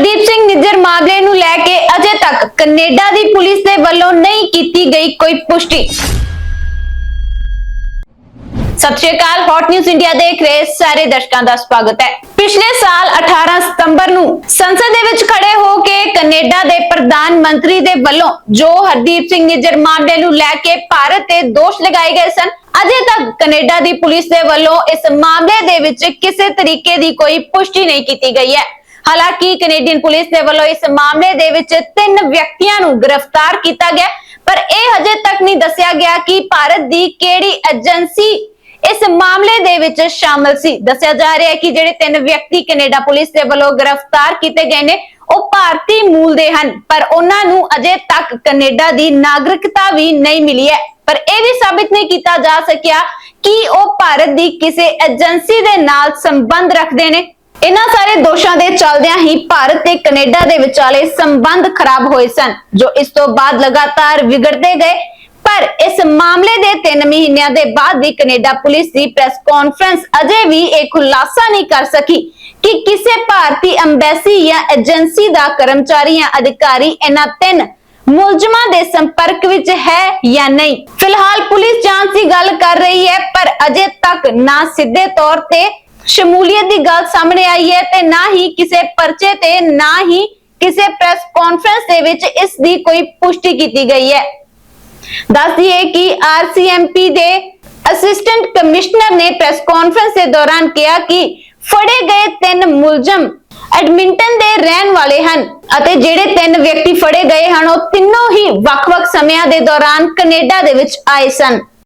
ਹਰਦੀਪ ਸਿੰਘ ਨਿੱਜਰ ਮਾਮਲੇ ਨੂੰ ਲੈ ਕੇ ਅਜੇ ਤੱਕ ਕੈਨੇਡਾ ਦੀ ਪੁਲਿਸ ਦੇ ਵੱਲੋਂ ਨਹੀਂ ਕੀਤੀ ਗਈ ਕੋਈ ਪੁਸ਼ਟੀ। ਸਤਿ ਸ਼੍ਰੀ ਅਕਾਲ ਹੌਟ ਨਿਊਜ਼ ਇੰਡੀਆ ਦੇਖ ਰਹੇ ਸਾਰੇ ਦਰਸ਼ਕਾਂ ਦਾ ਸਵਾਗਤ ਹੈ। ਪਿਛਲੇ ਸਾਲ 18 ਸਤੰਬਰ ਨੂੰ ਸੰਸਦ ਦੇ ਵਿੱਚ ਖੜੇ ਹੋ ਕੇ ਕੈਨੇਡਾ ਦੇ ਪ੍ਰਧਾਨ ਮੰਤਰੀ ਦੇ ਵੱਲੋਂ ਜੋ ਹਰਦੀਪ ਸਿੰਘ ਨਿੱਜਰ ਮਾਮਲੇ ਨੂੰ ਲੈ ਕੇ ਭਾਰਤ ਤੇ ਦੋਸ਼ ਲਗਾਏ ਗਏ ਸਨ, ਅਜੇ ਤੱਕ ਕੈਨੇਡਾ ਦੀ ਪੁਲਿਸ ਦੇ ਵੱਲੋਂ ਇਸ ਮਾਮਲੇ ਦੇ ਵਿੱਚ ਕਿਸੇ ਤਰੀਕੇ ਦੀ ਕੋਈ ਪੁਸ਼ਟੀ ਨਹੀਂ ਕੀਤੀ ਗਈ ਹੈ। ਹਾਲਾਂਕਿ ਕੈਨੇਡੀਅਨ ਪੁਲਿਸ ਦੇ ਵੱਲੋਂ ਇਸ ਮਾਮਲੇ ਦੇ ਵਿੱਚ ਤਿੰਨ ਵਿਅਕਤੀਆਂ ਨੂੰ ਗ੍ਰਿਫਤਾਰ ਕੀਤਾ ਗਿਆ ਪਰ ਇਹ ਹਜੇ ਤੱਕ ਨਹੀਂ ਦੱਸਿਆ ਗਿਆ ਕਿ ਭਾਰਤ ਦੀ ਕਿਹੜੀ ਏਜੰਸੀ ਇਸ ਮਾਮਲੇ ਦੇ ਵਿੱਚ ਸ਼ਾਮਲ ਸੀ। ਦੱਸਿਆ ਜਾ ਰਿਹਾ ਹੈ ਕਿ ਜਿਹੜੇ ਤਿੰਨ ਵਿਅਕਤੀ ਕੈਨੇਡਾ ਪੁਲਿਸ ਦੇ ਵੱਲੋਂ ਗ੍ਰਿਫਤਾਰ ਕੀਤੇ ਗਏ ਨੇ, ਉਹ ਭਾਰਤੀ ਮੂਲ ਦੇ ਹਨ, ਪਰ ਉਹਨਾਂ ਨੂੰ ਅਜੇ ਤੱਕ ਕੈਨੇਡਾ ਦੀ ਨਾਗਰਿਕਤਾ ਵੀ ਨਹੀਂ ਮਿਲੀ ਹੈ। ਪਰ ਇਹ ਵੀ ਸਾਬਿਤ ਨਹੀਂ ਕੀਤਾ ਜਾ ਸਕਿਆ ਕਿ ਉਹ ਭਾਰਤ ਦੀ ਕਿਸੇ ਏਜੰਸੀ ਦੇ ਨਾਲ ਸੰਬੰਧ ਰੱਖਦੇ ਨੇ। ਇਹਨਾਂ ਸਾਰੇ ਦੋਸ਼ਾਂ ਦੇ ਚੱਲਦਿਆਂ ਹੀ ਭਾਰਤ ਤੇ ਕੈਨੇਡਾ ਦੇ ਵਿਚਾਲੇ ਸੰਬੰਧ ਖਰਾਬ ਹੋਏ ਸਨ, ਜੋ ਇਸ ਤੋਂ ਬਾਅਦ ਲਗਾਤਾਰ ਵਿਗੜਦੇ ਗਏ। ਪਰ ਇਸ ਮਾਮਲੇ ਦੇ 3 ਮਹੀਨਿਆਂ ਦੇ ਬਾਅਦ ਵੀ ਕੈਨੇਡਾ ਪੁਲਿਸ ਦੀ ਪ੍ਰੈਸ ਕਾਨਫਰੰਸ ਅਜੇ ਵੀ ਇਹ ਖੁਲਾਸਾ ਨਹੀਂ ਕਰ ਸਕੀ ਕਿ ਕਿਸੇ ਭਾਰਤੀ ਅੰਬੈਸੀ ਜਾਂ ਏਜੰਸੀ ਦਾ ਕਰਮਚਾਰੀ ਜਾਂ ਅਧਿਕਾਰੀ ਇਹਨਾਂ ਤਿੰਨ ਮੁਲਜ਼ਮਾਂ ਦੇ ਸੰਪਰਕ ਵਿੱਚ ਹੈ ਜਾਂ ਨਹੀਂ। ਫਿਲਹਾਲ ਪੁਲਿਸ ਜਾਂਚ ਦੀ ਗੱਲ ਕਰ ਰਹੀ ਹੈ, ਪਰ ਅਜੇ ਤੱਕ ਨਾ ਸਿੱਧੇ ਤੌਰ ਤੇ ਸ਼ਮੂਲੀਅਤ ਦੀ ਗੱਲ ਸਾਹਮਣੇ ਆਈ ਹੈ ਤੇ ਨਾ ਹੀ ਕਿਸੇ ਪਰਚੇ ਤੇ, ਨਾ ਹੀ ਕਿਸੇ ਪ੍ਰੈਸ ਕਾਨਫਰੰਸ ਦੇ ਵਿੱਚ ਇਸ ਦੀ ਕੋਈ ਪੁਸ਼ਟੀ ਕੀਤੀ ਗਈ ਹੈ। ਦੱਸ ਦਈਏ ਕਿ ਆਰਸੀਐਮਪੀ ਦੇ ਅਸਿਸਟੈਂਟ ਕਮਿਸ਼ਨਰ ਨੇ ਪ੍ਰੈਸ ਕਾਨਫਰੰਸ ਦੇ ਦੌਰਾਨ ਕਿਹਾ ਕਿ ਫੜੇ ਗਏ ਤਿੰਨ ਮੁਲਜ਼ਮ ਐਡਮਿੰਟਨ ਦੇ ਰਹਿਣ ਵਾਲੇ ਹਨ ਅਤੇ ਜਿਹੜੇ ਤਿੰਨ ਵਿਅਕਤੀ ਫੜੇ ਗਏ ਹਨ, ਉਹ ਤਿੰਨੋਂ ਹੀ ਵੱਖ-ਵੱਖ ਸਮਿਆਂ ਦੇ ਦੌਰਾਨ ਕੈਨੇਡਾ ਦੇ ਵਿੱਚ ਆਏ ਸਨ।